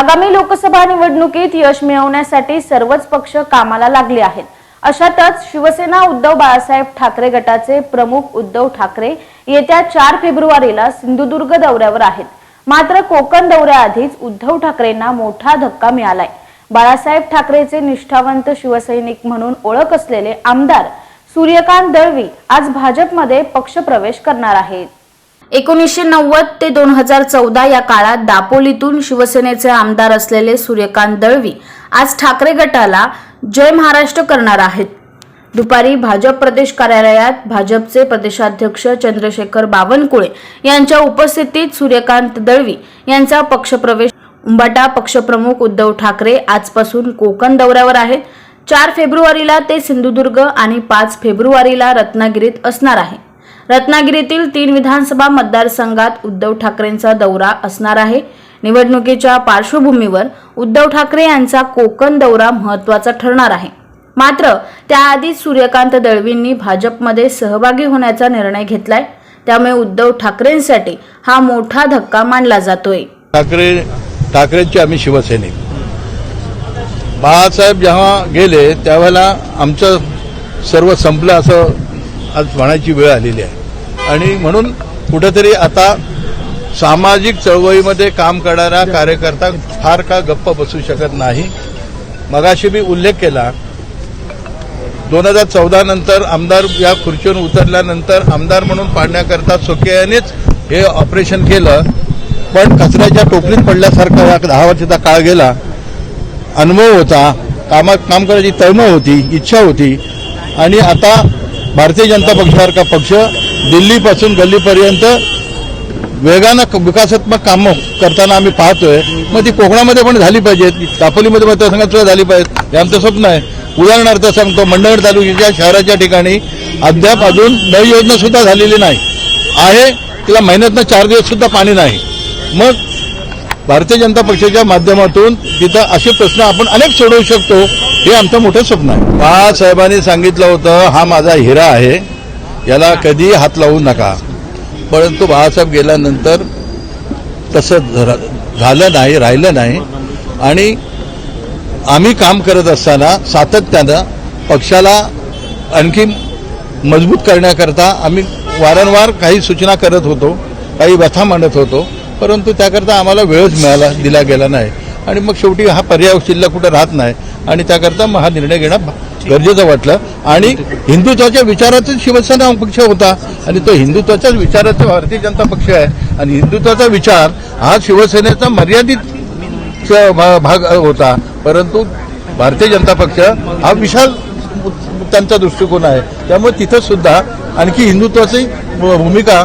आगामी लोकसभा निवडणुकीत यश मिळवण्यासाठी सर्वच पक्ष कामाला लागले आहेत. अशातच शिवसेना उद्धव बाळासाहेब ठाकरे गटाचे प्रमुख उद्धव ठाकरे येत्या चार फेब्रुवारीला सिंधुदुर्ग दौऱ्यावर आहेत. मात्र कोकण दौऱ्याआधीच उद्धव ठाकरेंना मोठा धक्का मिळालाय. बाळासाहेब ठाकरेचे निष्ठावंत शिवसैनिक म्हणून ओळख असलेले आमदार सूर्यकांत दळवी आज भाजपमध्ये पक्षप्रवेश करणार आहेत. एकोणीसशे नव्वद ते दोन हजार चौदा या काळात दापोलीतून शिवसेनेचे आमदार असलेले सूर्यकांत दळवी आज ठाकरे गटाला जय महाराष्ट्र करणार आहेत. दुपारी भाजप प्रदेश कार्यालयात भाजपचे प्रदेशाध्यक्ष चंद्रशेखर बावनकुळे यांच्या उपस्थितीत सूर्यकांत दळवी यांचा पक्षप्रवेश. उंबाटा पक्षप्रमुख उद्धव ठाकरे आजपासून कोकण दौऱ्यावर आहेत. चार फेब्रुवारीला ते सिंधुदुर्ग आणि पाच फेब्रुवारीला रत्नागिरीत असणार आहे रत्नागिरीतील तीन विधानसभा मतदारसंघात उद्धव ठाकरेंचा दौरा असणार आहे. निवडणुकीच्या पार्श्वभूमीवर उद्धव ठाकरे यांचा कोकण दौरा महत्त्वाचा ठरणार आहे. मात्र त्याआधी सूर्यकांत दळवींनी भाजपमध्ये सहभागी होण्याचा निर्णय घेतलाय. त्यामुळे उद्धव ठाकरेंसाठी हा मोठा धक्का मानला जातोय. ठाकरे ठाकरेंचे आम्ही शिवसैनिक. बाळासाहेब जेव्हा गेले त्यावेळेला आमचं सर्व संपलं असं आज म्हणायची वेळ आलेली आहे. आणि म्हणून कुठेतरी आता सामाजिक चळवळीमध्ये काम करणारा कार्यकर्ता फार का गप्प बसू शकत नाही. मगाशी मी उल्लेख केला दोन हजार चौदा नंतर आमदार या खुर्चीवर उतरल्यानंतर आमदार म्हणून पाडण्याकरता सोकेयानेच हे ऑपरेशन केलं. पण कचऱ्याच्या टोपलीत पडल्यासारखा या दहा वर्षाचा काळ गेला. अनुभव होता कामात काम करायची तळमळ होती इच्छा होती. आणि आता भारतीय जनता पक्षासारखा पक्ष दिल्लीपासून गल्लीपर्यंत वेगानं विकासात्मक कामं करताना आम्ही पाहतोय. मग ती कोकणामध्ये पण झाली पाहिजेत दापोलीमध्ये मतदारसंघात सुद्धा झाली पाहिजेत. हे आमचं स्वप्न आहे. उदाहरणार्थ सांगतो मंडळ तालुक्याच्या शहराच्या ठिकाणी अद्याप अजून नळ योजना सुद्धा झालेली नाही. आहे तिला महिन्यातनं चार दिवस सुद्धा पाणी नाही. मग भारतीय जनता पक्षाच्या माध्यमातून तिथं असे प्रश्न आपण अनेक सोडवू शकतो हे आमचं मोठं स्वप्न आहे. बाळासाहेबांनी सांगितलं होतं हा माझा हिरा आहे. याला कधी हात लावू नका. परंतु बाळासाहेब गेल्यानंतर तसं झालं नाही राहिलं नाही. आणि आम्ही काम करत असताना सातत्यानं पक्षाला आणखी मजबूत करण्याकरता आम्ही वारंवार काही सूचना करत होतो काही व्यथा मांडत होतो. परंतु त्याकरता आम्हाला वेळच मिळाला दिला गेला नाही. आणि मग शेवटी हा पर्याय शिल्लक कुठं राहत नाही. आणि त्याकरता मग हा निर्णय घेणं गरजेचं वाटलं. आणि हिंदुत्वाच्या विचाराचाच शिवसेना पक्ष होता. आणि तो हिंदुत्वाच्याच विचाराचा भारतीय जनता पक्ष आहे. आणि हिंदुत्वाचा विचार हा शिवसेनेचा मर्यादित भाग होता. परंतु भारतीय जनता पक्ष हा विशाल त्यांचा दृष्टिकोन आहे. त्यामुळे तिथं सुद्धा आणखी हिंदुत्वाची भूमिका